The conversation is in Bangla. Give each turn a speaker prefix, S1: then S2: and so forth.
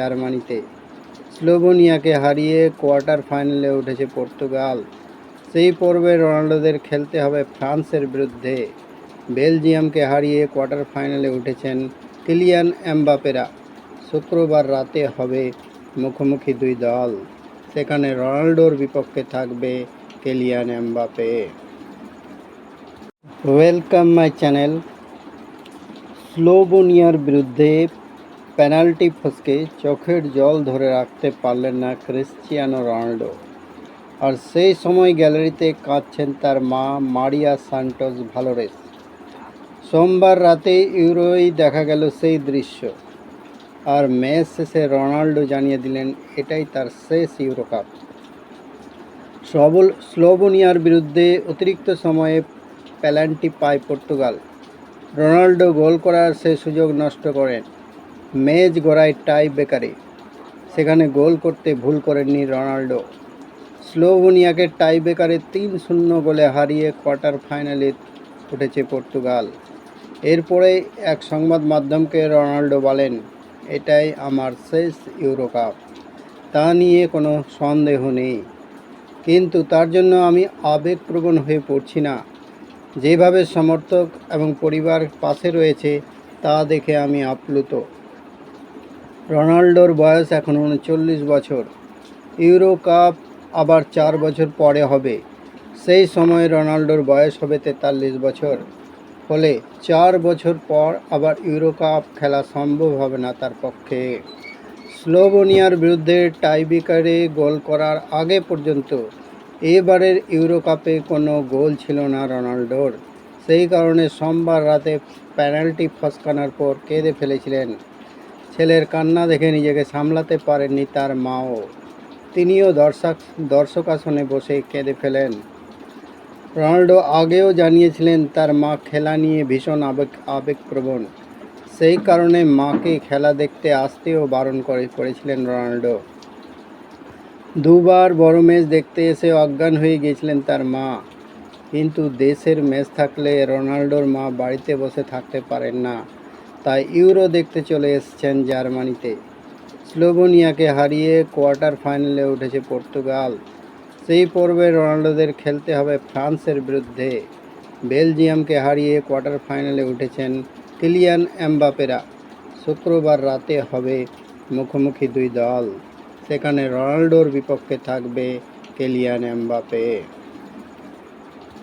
S1: জার্মানিতে। স্লোভেনিয়াকে হারিয়ে কোয়ার্টার ফাইনালে উঠেছে পর্তুগাল। সেই পর্বে রোনাল্ডোদের খেলতে হবে ফ্রান্সের বিরুদ্ধে। বেলজিয়ামকে হারিয়ে কোয়ার্টার ফাইনালে উঠেছেন কিলিয়ান এমবাপেরা। শুক্রবার রাতে হবে মুখোমুখি দুই দল। সেখানে রোনাল্ডোর বিপক্ষে থাকবে Kylian Mbappe. Welcome my channel. স্লোভেনিয়ার বিরুদ্ধে পেনাল্টি ফসকে চোখের জল ধরে রাখতে পারলেন না ক্রিশ্চিয়ানো রোনাল্ডো। আর সেই সময় গ্যালারিতে কাঁদছেন তার মা মারিয়া সান্টোস ভালোরেস। সোমবার রাতে ইউরোই দেখা গেল সেই দৃশ্য। আর ম্যাচ শেষে রোনাল্ডো জানিয়ে দিলেন, এটাই তার শেষ ইউরো কাপ সবল স্লোভেনিয়ার বিরুদ্ধে অতিরিক্ত সময়ে পেনাল্টি পায় পর্তুগাল। রোনাল্ডো গোল করার সে সুযোগ নষ্ট করেন। ম্যাচ গড়ায় টাই বেকারে। সেখানে গোল করতে ভুল করেননি রোনাল্ডো। স্লোভেনিয়াকে টাই বেকারে তিন শূন্য গোলে হারিয়ে কোয়ার্টার ফাইনালে উঠেছে পর্তুগাল। এরপরে এক সংবাদ মাধ্যমকে রোনাল্ডো বলেন, এটাই আমার শেষ ইউরো কাপ তা নিয়ে কোনো সন্দেহ নেই। কিন্তু তার জন্য আমি আবেগপ্রবণ হয়ে পড়ছি না। যেভাবে সমর্থক এবং পরিবার পাশে রয়েছে, তা দেখে আমি আপ্লুত। রোনাল্ডোর বয়স এখন উনচল্লিশ বছর। ইউরো কাপ আবার চার বছর পরে হবে। সেই সময় রোনাল্ডোর বয়স হবে তেতাল্লিশ বছর। ফলে চার বছর পর আবার ইউরো কাপ খেলা সম্ভব হবে না তার পক্ষে। স্লোভেনিয়ার বিরুদ্ধে টাইব্রেকারে গোল করার আগে পর্যন্ত এবারের ইউরো কাপে কোনো গোল ছিল না রোনাল্ডোর। সেই কারণে সোমবার রাতে পেনাল্টি ফসকানোর পর কেঁদে ফেলেছিলেন ছেলের কান্না দেখে নিজেকে সামলাতে পারেননি তার মাও। তিনিও দর্শক দর্শক আসনে বসে কেঁদে ফেলেন। রোনাল্ডো আগেও জানিয়েছিলেন তার মা খেলা নিয়ে ভীষণ আবেগ আবেগপ্রবণ। সেই কারণে মাকে খেলা দেখতে আসতেও বারণ করে করেছিলেন রোনাল্ডো। দুবার বড় ম্যাচ দেখতে এসে অজ্ঞান হয়ে গিয়েছিলেন তার মা। কিন্তু দেশের ম্যাচ থাকলে রোনাল্ডোর মা বাড়িতে বসে থাকতে পারেন না। তাই ইউরো দেখতে চলে এসেছেন জার্মানিতে। স্লোভেনিয়াকে হারিয়ে কোয়ার্টার ফাইনালে উঠেছে পর্তুগাল। সেই পর্বে রোনাল্ডোদের খেলতে হবে ফ্রান্সের বিরুদ্ধে। বেলজিয়ামকে হারিয়ে কোয়ার্টার ফাইনালে উঠেছেন কিলিয়ান এমবাপেরা। শুক্রবার রাতে হবে মুখোমুখি দুই দল। সেখানে রোনাল্ডোর বিপক্ষে থাকবে কেলিয়ান এমবাপে।